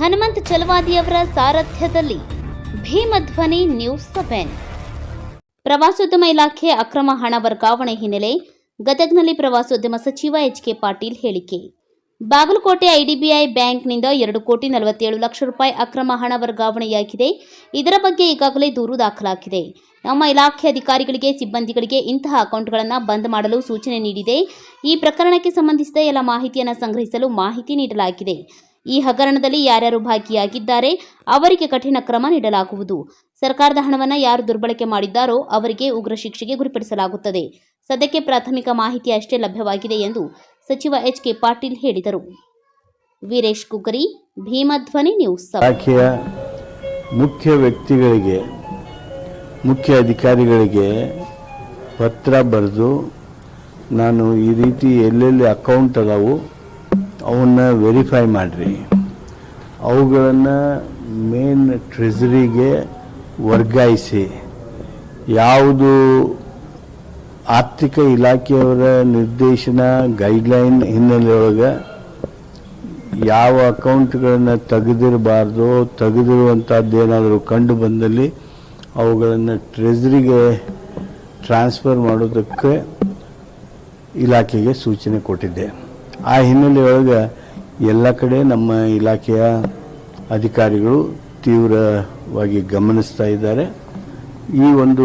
ಹನುಮಂತ್ ಚಲವಾದಿಯವರ ಸಾರಥ್ಯದಲ್ಲಿ ಭೀಮಧ್ವನಿ news seven. ಪ್ರವಾಸೋದ್ಯಮ ಇಲಾಖೆ ಅಕ್ರಮ ಹಣ ವರ್ಗಾವಣೆ ಹಿನ್ನೆಲೆ ಗದಗ್ನಲ್ಲಿ ಪ್ರವಾಸೋದ್ಯಮ ಸಚಿವ ಎಚ್ ಕೆ ಪಾಟೀಲ್ ಹೇಳಿಕೆ. ಬಾಗಲಕೋಟೆ ಐಡಿಬಿಐ ಬ್ಯಾಂಕ್ನಿಂದ ಎರಡು ಕೋಟಿ ನಲವತ್ತೇಳು ಲಕ್ಷ ರೂಪಾಯಿ ಅಕ್ರಮ ಹಣ ವರ್ಗಾವಣೆಯಾಗಿದೆ. ಇದರ ಬಗ್ಗೆ ಈಗಾಗಲೇ ದೂರು ದಾಖಲಾಗಿದೆ. ನಮ್ಮ ಇಲಾಖೆ ಅಧಿಕಾರಿಗಳಿಗೆ, ಸಿಬ್ಬಂದಿಗಳಿಗೆ ಇಂತಹ ಅಕೌಂಟ್ಗಳನ್ನು ಬಂದ್ ಮಾಡಲು ಸೂಚನೆ ನೀಡಿದೆ. ಈ ಪ್ರಕರಣಕ್ಕೆ ಸಂಬಂಧಿಸಿದ ಎಲ್ಲ ಮಾಹಿತಿಯನ್ನು ಸಂಗ್ರಹಿಸಲು ಮಾಹಿತಿ ನೀಡಲಾಗಿದೆ. ಈ ಹಗರಣದಲ್ಲಿ ಯಾರ್ಯಾರು ಭಾಗಿಯಾಗಿದ್ದಾರೆ, ಅವರಿಗೆ ಕಠಿಣ ಕ್ರಮ ನೀಡಲಾಗುವುದು. ಸರ್ಕಾರದ ಹಣವನ್ನು ಯಾರು ದುರ್ಬಳಕೆ ಮಾಡಿದ್ದಾರೋ ಅವರಿಗೆ ಉಗ್ರ ಶಿಕ್ಷೆಗೆ ಗುರಿಪಡಿಸಲಾಗುತ್ತದೆ. ಸದ್ಯಕ್ಕೆ ಪ್ರಾಥಮಿಕ ಮಾಹಿತಿ ಅಷ್ಟೇ ಲಭ್ಯವಾಗಿದೆ ಎಂದು ಸಚಿವ ಎಚ್ ಕೆ ಪಾಟೀಲ್ ಹೇಳಿದರು. ವೀರೇಶ್ ಕುಕರಿ ಭೀಮಧ್ವನಿ ನ್ಯೂಸ್. ಇಲಾಖೆಯ ಮುಖ್ಯ ವ್ಯಕ್ತಿಗಳಿಗೆ, ಮುಖ್ಯ ಅಧಿಕಾರಿಗಳಿಗೆ ಪತ್ರ ಬರೆದು ನಾನು ಈ ರೀತಿ ಎಲ್ಲೆಲ್ಲಿ ಅಕೌಂಟ್ ಅದಾವು ಅವನ್ನ ವೆರಿಫೈ ಮಾಡಿರಿ. ಅವುಗಳನ್ನು ಮೇನ್ ಟ್ರೆಜರಿಗೆ ವರ್ಗಾಯಿಸಿ. ಯಾವುದು ಆರ್ಥಿಕ ಇಲಾಖೆಯವರ ನಿರ್ದೇಶನ ಗೈಡ್ಲೈನ್ ಹಿನ್ನೆಲೆಯೊಳಗೆ ಯಾವ ಅಕೌಂಟ್ಗಳನ್ನು ತೆಗೆದಿರಬಾರ್ದು ತೆಗೆದಿರುವಂಥದ್ದು ಏನಾದರೂ ಕಂಡು ಬಂದಲ್ಲಿ ಅವುಗಳನ್ನು ಟ್ರೆಜರಿಗೆ ಟ್ರಾನ್ಸ್ಫರ್ ಮಾಡೋದಕ್ಕೆ ಇಲಾಖೆಗೆ ಸೂಚನೆ ಕೊಟ್ಟಿದ್ದೆ. ಆ ಹಿನ್ನೆಲೆಯೊಳಗೆ ಎಲ್ಲ ಕಡೆ ನಮ್ಮ ಇಲಾಖೆಯ ಅಧಿಕಾರಿಗಳು ತೀವ್ರವಾಗಿ ಗಮನಿಸ್ತಾ ಇದ್ದಾರೆ. ಈ ಒಂದು